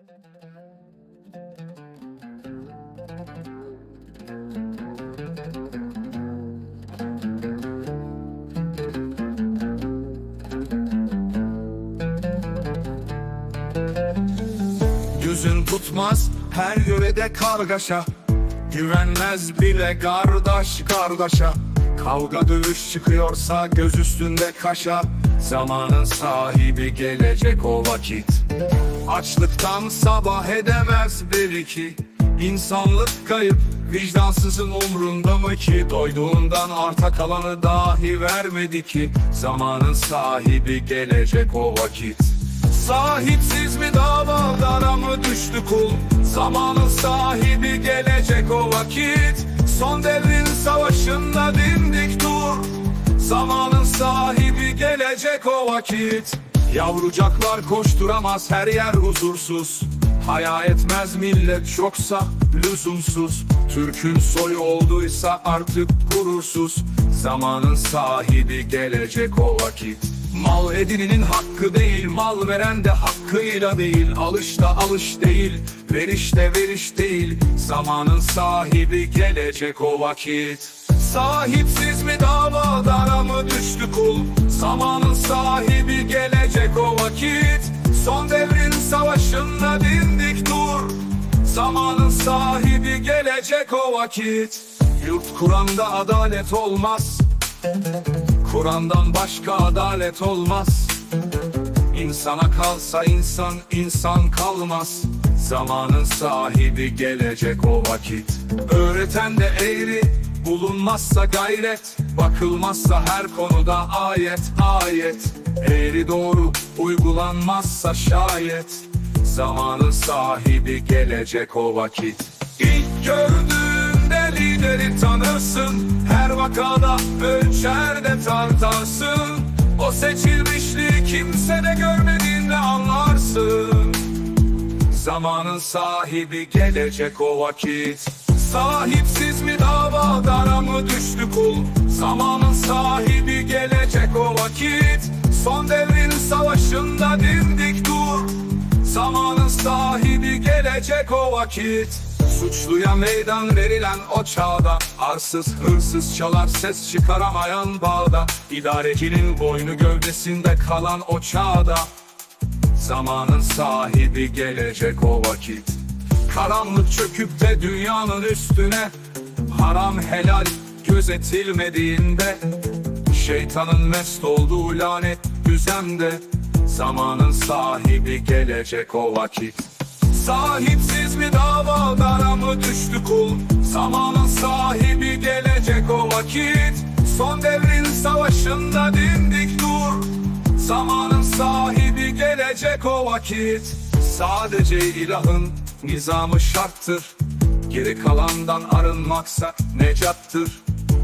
Yüzün tutmaz her yörede kargaşa. Güvenmez bile kardeş kardeşa. Kavga dövüş çıkıyorsa göz üstünde kaşa. Zamanın sahibi gelecek o vakit Açlıktan sabah edemez bir iki. İnsanlık kayıp vicdansızın umrunda mı ki? Doyduğundan arta kalanı dahi vermedi ki. Zamanın sahibi gelecek o vakit. Sahipsiz mi davalara mı düştü kul? Zamanın sahibi gelecek o vakit. Son devrin savaşında dimdik dur. Zamanın sahibi gelecek o vakit Yavrucaklar koşturamaz her yer huzursuz. Haya etmez millet çoksa lüzumsuz. Türk'ün soyu olduysa artık gurursuz. Zamanın sahibi gelecek o vakit. Mal edininin hakkı değil Mal veren de hakkıyla değil. Alış da alış değil Veriş de veriş değil. Zamanın sahibi gelecek o vakit. Sahipsiz mi davadara mı düştü kul? Zamanın sahibi gelecek vakit Son devrin savaşında dindik dur. Zamanın sahibi gelecek o vakit. Yurt Kur'an'da adalet olmaz. Kur'an'dan başka adalet olmaz. İnsana kalsa insan, insan kalmaz. Zamanın sahibi gelecek o vakit. Öğreten de eğri, bulunmazsa gayret Bakılmazsa her konuda ayet, ayet. Eğri doğru, uygulanmazsa şayet. Zamanın sahibi gelecek o vakit. İlk gördüğünde lideri tanırsın. Her vakada ölçer de tartarsın. O seçilmişliği kimse de görmediğinde anlarsın. Zamanın sahibi gelecek o vakit. Sahipsiz mi davadara mı düştü kul Zamanın sahibi gelecek o vakit. Son devrin savaşında dimdik dur. Zamanın sahibi gelecek o vakit. Suçluya meydan verilen o çağda Arsız hırsız çalar ses çıkaramayan bağda. İdarecinin boynu gövdesinde kalan o çağda. Zamanın sahibi gelecek o vakit. Karanlık çöküp de dünyanın üstüne. Haram helal gözetilmediğinde Şeytanın mest olduğu lanet düzende Zamanın sahibi gelecek o vakit. Sahipsiz mi davadara mı düştü kul? Zamanın sahibi gelecek o vakit. Son devrin savaşında dimdik dur. Zamanın sahibi gelecek o vakit. Sadece ilahın nizamı şarttır. Geri kalandan arınmaksa necattır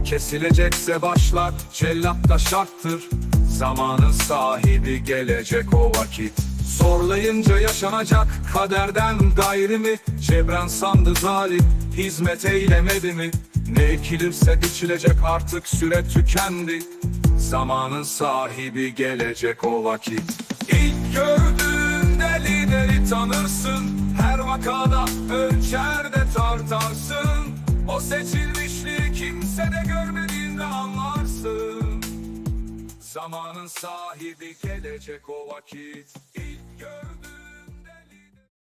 Kesilecekse başlar cellat da şarttır. Zamanın sahibi gelecek o vakit. Zorlayınca yaşanacak kaderden gayri mi? Cebren sandı zalim hizmet eylemedi mi? Ne ekilirse biçilecek artık süre tükendi. Zamanın sahibi gelecek o vakit. İlk gördüğünde lideri tanırsın. Her vakada ölçer de tartarsın O seçilmişliği kimse de görmediğinde anlarsın. Zamanın sahibi gelecek o vakit